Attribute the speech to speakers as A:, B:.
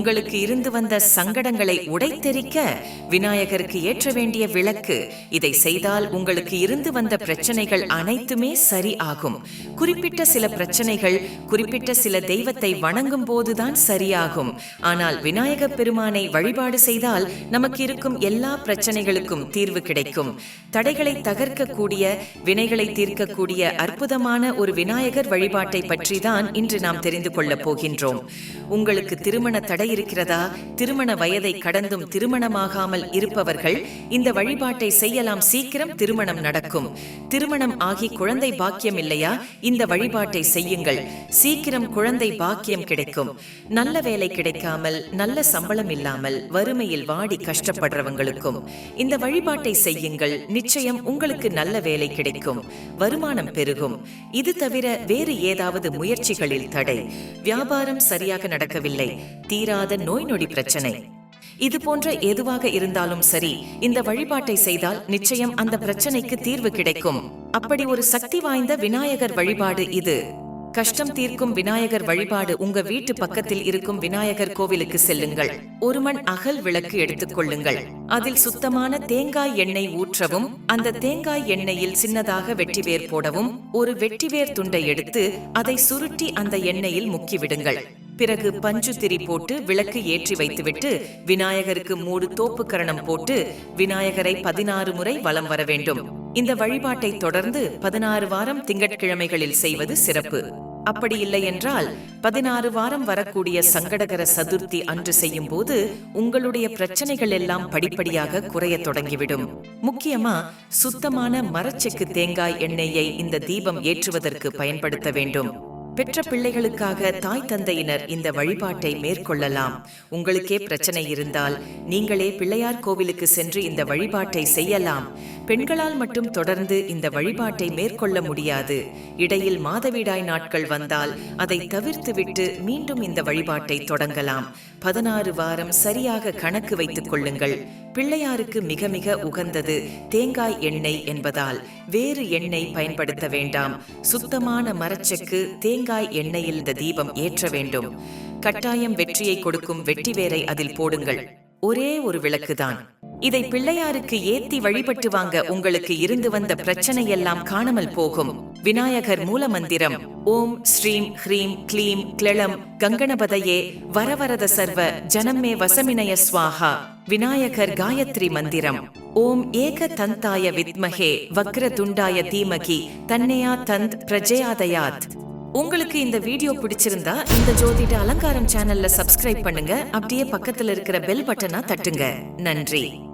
A: உங்களுக்கு இருந்து வந்த சங்கடங்களை உடைத்தெரிக்க விநாயகருக்கு ஏற்ற வேண்டிய விளக்கு. இதை செய்தால் உங்களுக்கு இருந்து வந்த பிரச்சனைகள் அனைத்துமே சரி ஆகும். குறிப்பிட்ட சில பிரச்சனைகள் குறிப்பிட்ட சில தெய்வத்தை வணங்கும் போதுதான் சரியாகும். ஆனால் விநாயக பெருமானை வழிபாடு செய்தால் நமக்கு இருக்கும் எல்லா பிரச்சனைகளுக்கும் தீர்வு கிடைக்கும். தடைகளை தகர்க்கக்கூடிய வினைகளை தீர்க்கக்கூடிய அற்புதமான ஒரு விநாயகர் வழிபாட்டை பற்றி தான் இன்று நாம் தெரிந்து கொள்ளப் போகின்றோம். உங்களுக்கு திருமண தடை இருக்கிறதா? திருமண வயதை கடந்தும் திருமணமாகாமல் இருப்பவர்கள் இந்த வழிபாட்டை செய்யலாம் சீக்கிரம் திருமணம் நடக்கும். திருமணம் ஆகி குழந்தை பாக்கியம் இல்லையா? இந்த வழிபாட்டை செய்யுங்கள். சீக்கிரம் குழந்தை பாக்கியம் கிடைக்கும். நல்ல வேலை கிடைக்காமல் நல்ல சம்பளம் இல்லாமல் வறுமையில் வாடி கஷ்டப்படுறவங்களுக்கும். இந்த வழிபாட்டை செய்யுங்கள். நிச்சயம் உங்களுக்கு நல்ல வேலை கிடைக்கும். வருமானம் பெருகும். இது தவிர வேறு ஏதாவது முயற்சிகளில் தடை. வியாபாரம் சரியாக நடக்கவில்லை. தீரா தீராத நோய் நொடி பிரச்சனை. இது போன்ற எதுவாக இருந்தாலும் சரி இந்த வழிபாட்டை செய்தால் நிச்சயம் அந்த பிரச்சனைக்கு தீர்வு கிடைக்கும். அப்படி ஒரு சக்தி வாய்ந்த விநாயகர் வழிபாடு இது. கஷ்டம் தீர்க்கும் விநாயகர் வழிபாடு உங்க வீட்டு பக்கத்தில் இருக்கும் விநாயகர் கோவிலுக்கு செல்லுங்கள். ஒரு மண் அகல் விளக்கு எடுத்துக் கொள்ளுங்கள். அதில் சுத்தமான தேங்காய் எண்ணெய் ஊற்றவும் அந்த தேங்காய் எண்ணெயில் சின்னதாக வெட்டிவேர் போடவும் ஒரு வெட்டிவேர் துண்டை எடுத்து அதை சுருட்டி அந்த எண்ணெயில் முக்கிவிடுங்கள். பிறகு பஞ்சு திரி போட்டு விளக்கு ஏற்றி வைத்துவிட்டு விநாயகருக்கு மூடு தோப்பு கரணம் போட்டு விநாயகரை பதினாறு முறை வலம் வர வேண்டும். இந்த வழிபாட்டை தொடர்ந்து பதினாறு வாரம் திங்கட்கிழமைகளில் செய்வது சிறப்பு. அப்படி இல்லை என்றால் பதினாறு வாரம் வரக்கூடிய சங்கடகர சதுர்த்தி அன்று செய்யும் போது உங்களுடைய பிரச்சனைகள் எல்லாம் படிப்படியாக குறைய தொடங்கிவிடும். முக்கியமா சுத்தமான மரச்செக்கு தேங்காய் எண்ணெயை இந்த தீபம் ஏற்றுவதற்கு பயன்படுத்த வேண்டும். பெற்ற பிள்ளைகளுக்காக தாய் தந்தையினர் இந்த வழிபாட்டை மேற்கொள்ளலாம். உங்களுக்கே பிரச்சனை இருந்தால் நீங்களே பிள்ளையார் கோவிலுக்கு சென்று இந்த வழிபாட்டை செய்யலாம். பெண்களால் மட்டும் தொடர்ந்து இந்த வழிபாட்டை மேற்கொள்ள முடியாது. இடையில் மாதவிடாய் நாட்கள் வந்தால் அதை தவிர்த்துவிட்டு மீண்டும் இந்த வழிபாட்டை தொடங்கலாம். பதினாறு வாரம் சரியாக கணக்கு வைத்துக் கொள்ளுங்கள். பிள்ளையாருக்கு மிக மிக உகந்தது தேங்காய் எண்ணெய் என்பதால் வேறு எண்ணெய் பயன்படுத்த வேண்டாம். சுத்தமான மரச்செக்கு தேங்காய் எண்ணெயில் இந்த தீபம் ஏற்ற வேண்டும். கட்டாயம் வெற்றியை கொடுக்கும் வெற்றிவேரை அதில் போடுங்கள். ஒரே ஒரு விளக்குதான். இதை பிள்ளையாருக்கு ஏத்தி வழிபட்டு வாங்க உங்களுக்கு இருந்து வந்த பிரச்சனை எல்லாம் காணாமல் போகும். விநாயகர் மூல மந்திரம் ஓம் ஸ்ரீம் ஹ்ரீம் க்ளீம் கிளம் கங்கணபதையே வரவரத சர்வ ஜனமே வசமினய ஸ்வாஹா. விநாயகர் காயத்ரி மந்திரம். ஓம் ஏக தந்தாய வித்மஹே வக்ர துண்டாய தீமகி தன்னையா தந்த் பிரஜயாதயாத். உங்களுக்கு இந்த வீடியோ பிடிச்சிருந்தா இந்த ஜோதிட அலங்காரம் சேனல்ல சப்ஸ்கிரைப் பண்ணுங்க. அப்படியே பக்கத்துல இருக்கிற பெல் பட்டனா தட்டுங்க. நன்றி.